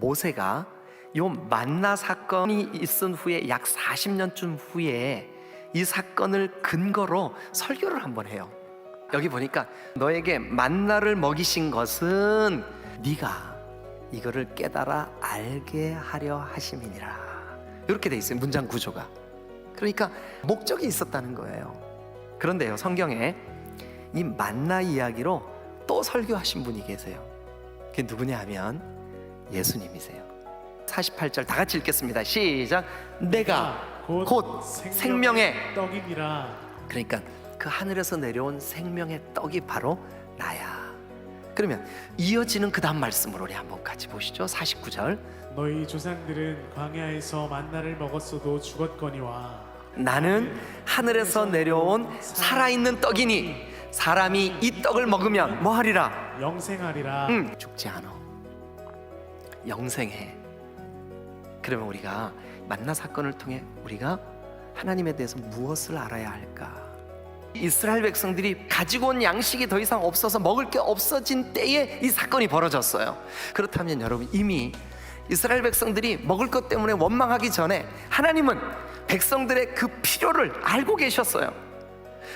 모세가 요 만나 사건이 있은 후에 약 40년쯤 후에 이 사건을 근거로 설교를 한번 해요. 여기 보니까 너에게 만나를 먹이신 것은 네가 이거를 깨달아 알게 하려 하심이니라. 이렇게 돼 있어요. 문장 구조가. 그러니까 목적이 있었다는 거예요. 그런데요, 성경에 이 만나 이야기로 또 설교하신 분이 계세요. 그게 누구냐 하면 예수님이세요. 48절 다 같이 읽겠습니다. 시작. 내가 곧 생명의 떡이니라 그러니까 그 하늘에서 내려온 생명의 떡이 바로 나야. 그러면 이어지는 그 다음 말씀을 우리 한번 같이 보시죠. 49절. 너희 조상들은 광야에서 만나를 먹었어도 죽었거니와 나는 하늘에서 내려온 살아있는 떡이니 사람이 이 떡을 먹으면 뭐 하리라? 영생하리라 응, 죽지 않아. 영생해. 그러면 우리가 만나 사건을 통해 우리가 하나님에 대해서 무엇을 알아야 할까? 이스라엘 백성들이 가지고 온 양식이 더 이상 없어서 먹을 게 없어진 때에 이 사건이 벌어졌어요. 그렇다면 여러분 이미 이스라엘 백성들이 먹을 것 때문에 원망하기 전에 하나님은 백성들의 그 필요를 알고 계셨어요.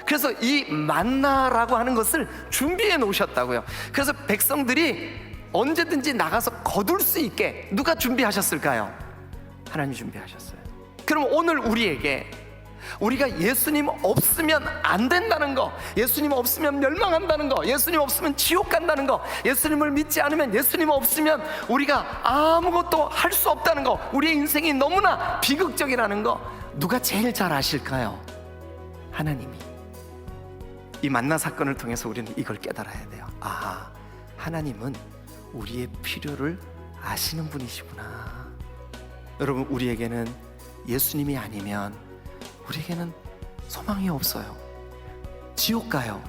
그래서 이 만나라고 하는 것을 준비해 놓으셨다고요. 그래서 백성들이 언제든지 나가서 거둘 수 있게 누가 준비하셨을까요? 하나님이 준비하셨어요. 그럼 오늘 우리에게 우리가 예수님 없으면 안 된다는 거, 예수님 없으면 멸망한다는 거, 예수님 없으면 지옥 간다는 거, 예수님을 믿지 않으면 예수님 없으면 우리가 아무것도 할 수 없다는 거, 우리의 인생이 너무나 비극적이라는 거, 누가 제일 잘 아실까요? 하나님이. 이 만나 사건을 통해서 우리는 이걸 깨달아야 돼요. 아, 하나님은 우리의 필요를 아시는 분이시구나. 여러분, 우리에게는 예수님이 아니면 우리에게는 소망이 없어요. 지옥 가요.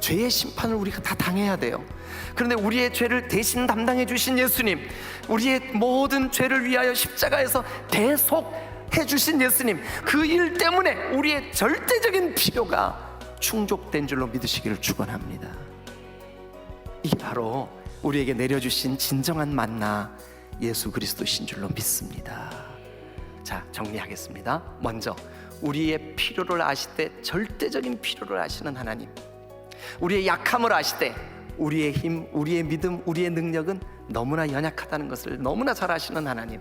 죄의 심판을 우리가 다 당해야 돼요. 그런데 우리의 죄를 대신 담당해 주신 예수님, 우리의 모든 죄를 위하여 십자가에서 대속 해 주신 예수님, 그 일 때문에 우리의 절대적인 필요가 충족된 줄로 믿으시기를 축원합니다. 이게 바로 우리에게 내려주신 진정한 만나 예수 그리스도신 줄로 믿습니다. 자, 정리하겠습니다. 먼저 우리의 필요를 아실 때 절대적인 필요를 아시는 하나님. 우리의 약함을 아실 때 우리의 힘, 우리의 믿음, 우리의 능력은 너무나 연약하다는 것을 너무나 잘 아시는 하나님.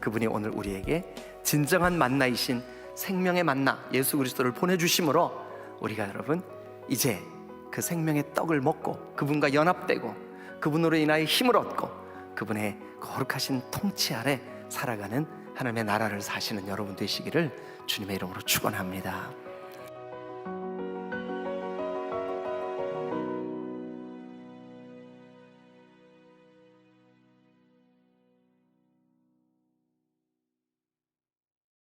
그분이 오늘 우리에게 진정한 만나이신 생명의 만나 예수 그리스도를 보내 주심으로 우리가 여러분 이제 그 생명의 떡을 먹고 그분과 연합되고 그분으로 인하여 힘을 얻고 그분의 거룩하신 통치 아래 살아가는 하나님의 나라를 사시는 여러분 되시기를 주님의 이름으로 축원합니다.